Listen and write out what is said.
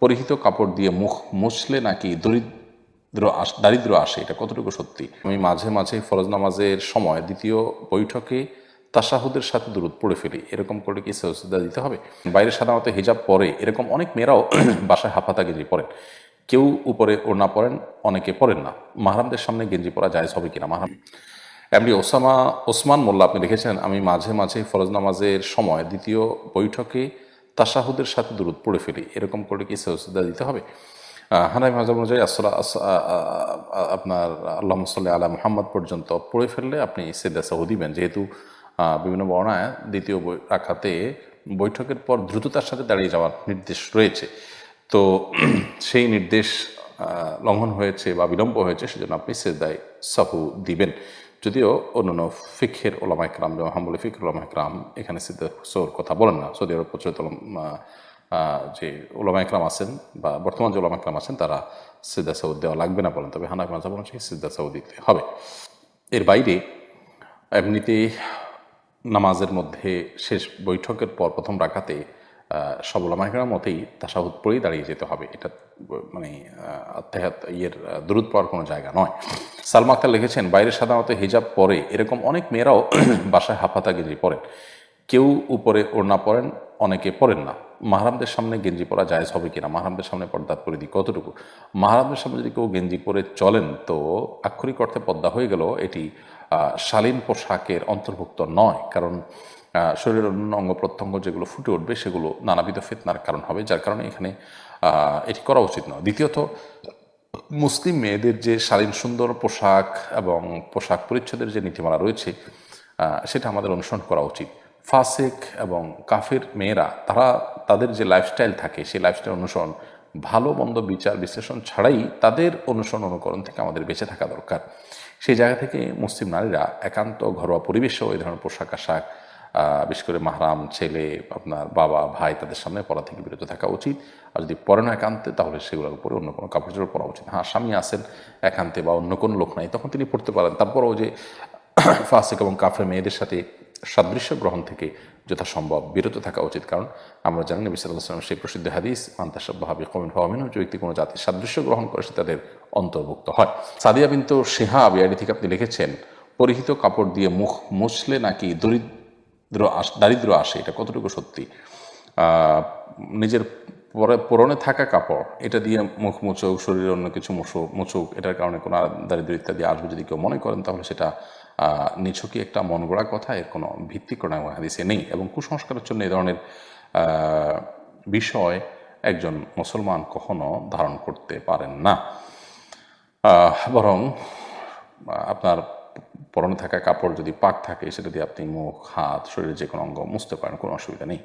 পরিহিত কাপড় দিয়ে মুখ মুছলে নাকি দরিদ্র দারিদ্র আসে? এটা কতটুকু সত্যি? আমি মাঝে মাঝে ফরজ নামাজের সময় দ্বিতীয় বৈঠকে তাসাহুদের সাথে দূরত পড়ে ফেলি। এরকম করে কি সজদা দিতে হবে? বাইরে সাধারণত হিজাব পরে, এরকম অনেক মেয়েরাও বাসায় হাফাতা গেঞ্জি পরেন। কেউ উপরে ওড়না পরেন, অনেকে পরেন না। মাহরামদের সামনে গেঞ্জি পরা জায়েজ হবে কিনা? মাহরাম। এমনি ওসামা, ওসমান মোল্লা আপনি লিখেছেন আমি মাঝে মাঝে ফরজ নামাজের সময় দ্বিতীয় বৈঠকে তাসাহুদের সাথে দূরত পড়ে ফেলি। এরকম করে কি সজদা দিতে হবে? হানাই মাজাব অনুযায়ী আসলা আপনার আল্লাহ সাল্লাহ আলা মুহাম্মদ পর্যন্ত পড়ে ফেললে আপনি সেদা সাহু দিবেন। যেহেতু বিভিন্ন বর্ণায় দ্বিতীয় রাখাতে বৈঠকের পর দ্রুততার সাথে দাঁড়িয়ে যাওয়ার নির্দেশ রয়েছে। তো সেই নির্দেশ লঙ্ঘন হয়েছে বা বিলম্ব হয়েছে, সেজন্য আপনি সেদায় সাহু দিবেন। যদিও অন্যান্য ফিখের ওলামা একরাম যেমন হাম্বুল ফিখর ওলামা একরাম এখানে সিদ্ধ সৌর কথা বলেন না। সৌদি আরব প্রচলিত যে ওলামা একরাম আছেন বা বর্তমান যে ওলামা একরাম আছেন, তারা সিদ্ধা সৌদ দেওয়া লাগবে না বলেন। তবে হানাফি মাঝাব অনুযায়ী সিদ্ধা সৌদ দিতে হবে। এর বাইরে এমনিতে নামাজের মধ্যে শেষ বৈঠকের পর প্রথম রাখাতে সব ওলামাইকরার মতেই তাসাহুদ পড়েই দাঁড়িয়ে যেতে হবে। এটা মানে ইয়ের দূরত পাওয়ার কোনো জায়গা নয়। সালমা আক্তার লিখেছেন বাইরে সাধারণত হিজাব পরে এরকম অনেক মেয়েরাও বাসায় হাফাতা গেঞ্জি পরেন। কেউ উপরে ওড়না পরেন, অনেকে পরেন না। মাহারামদের সামনে গেঞ্জি পরা জায়েজ হবে কিনা? মাহারামদের সামনে পর্দার পরিধি কতটুকু? মাহারামদের সামনে যদি কেউ গেঞ্জি পরে চলেন, তো আক্ষরিক অর্থে পদ্মা হয়ে গেল এটি শালীন পোশাকের অন্তর্ভুক্ত নয়। কারণ শরীরের অন্য অঙ্গ প্রত্যঙ্গ যেগুলো ফুটে উঠবে, সেগুলো নানাবিধ ফিতনার কারণ হবে, যার কারণে এখানে এটি করা উচিত নয়। দ্বিতীয়ত, মুসলিম মেয়েদের যে শালীন সুন্দর পোশাক এবং পোশাক পরিচ্ছদের যে নীতিমালা রয়েছে সেটা আমাদের অনুসরণ করা উচিত। ফাসেক এবং কাফের মেয়েরা, তারা তাদের যে লাইফস্টাইল থাকে, সেই লাইফস্টাইল অনুসরণ, ভালো, মন্দ বিচার, বিশ্লেষণ ছাড়াই তাদের অনুসরণ অনুকরণ থেকে আমাদের বেঁচে থাকা দরকার। সেই জায়গা থেকে মুসলিম নারীরা একান্ত ঘরোয়া পরিবেশেও এই ধরনের পোশাক আশাক বিশেষ করে মাহরাম ছেলে, আপনার বাবা, ভাই তাদের সামনে পড়া থেকে বিরত থাকা উচিত। আর যদি পরে না একান্তে, তাহলে সেগুলোর উপরে অন্য কোনো কাপড় চোপড় পরা উচিত। হ্যাঁ স্বামী আসেন একান্তে বা অন্য কোনো লোক নাই, তখন তিনি পড়তে পারেন। তারপরও যে ফাসিক এবং কাফের মেয়েদের সাথে সাদৃশ্য গ্রহণ থেকে যথাসম্ভব বিরত থাকা উচিত। কারণ আমরা জানি নবী সাল্লাহ সাল্লাম সেই প্রসিদ্ধ হাদিস মান্তাসাব্বাহাবি কমিন ফাহমিন যে ব্যক্তি কোনো জাতির সাদৃশ্য গ্রহণ করে, সে তাদের অন্তর্ভুক্ত হয়। সাদিয়া বিন্তু শেহাব ইয়ারি থেকে আপনি লিখেছেন, পরিহিত কাপড় দিয়ে মুখ মুছলে নাকি দরিদ্র দারিদ্র আসে এটা কতটুকু সত্যি? নিজের পরে, পরনে থাকা কাপড়, এটা দিয়ে মুখ মুচুক, শরীরে অন্য কিছু মুছুক মুচুক, এটার কারণে কোনো দারিদ্র ইত্যাদি আসবে যদি কেউ মনে করেন, তাহলে সেটা নিছকই একটা মন গড়া কথা, এর কোনো ভিত্তি কোনো হাদিসে নেই। এবং কুসংস্কারের জন্য এই ধরনের বিষয় একজন মুসলমান কখনো ধারণ করতে পারেন না। বরং আপনার পরনে থাকা, কাপড় যদি পাক থাকে, সেটা দিয়ে আপনি মুখ, হাত, শরীরের যে কোনো অঙ্গ মুছতে পারেন, কোনো অসুবিধা নেই।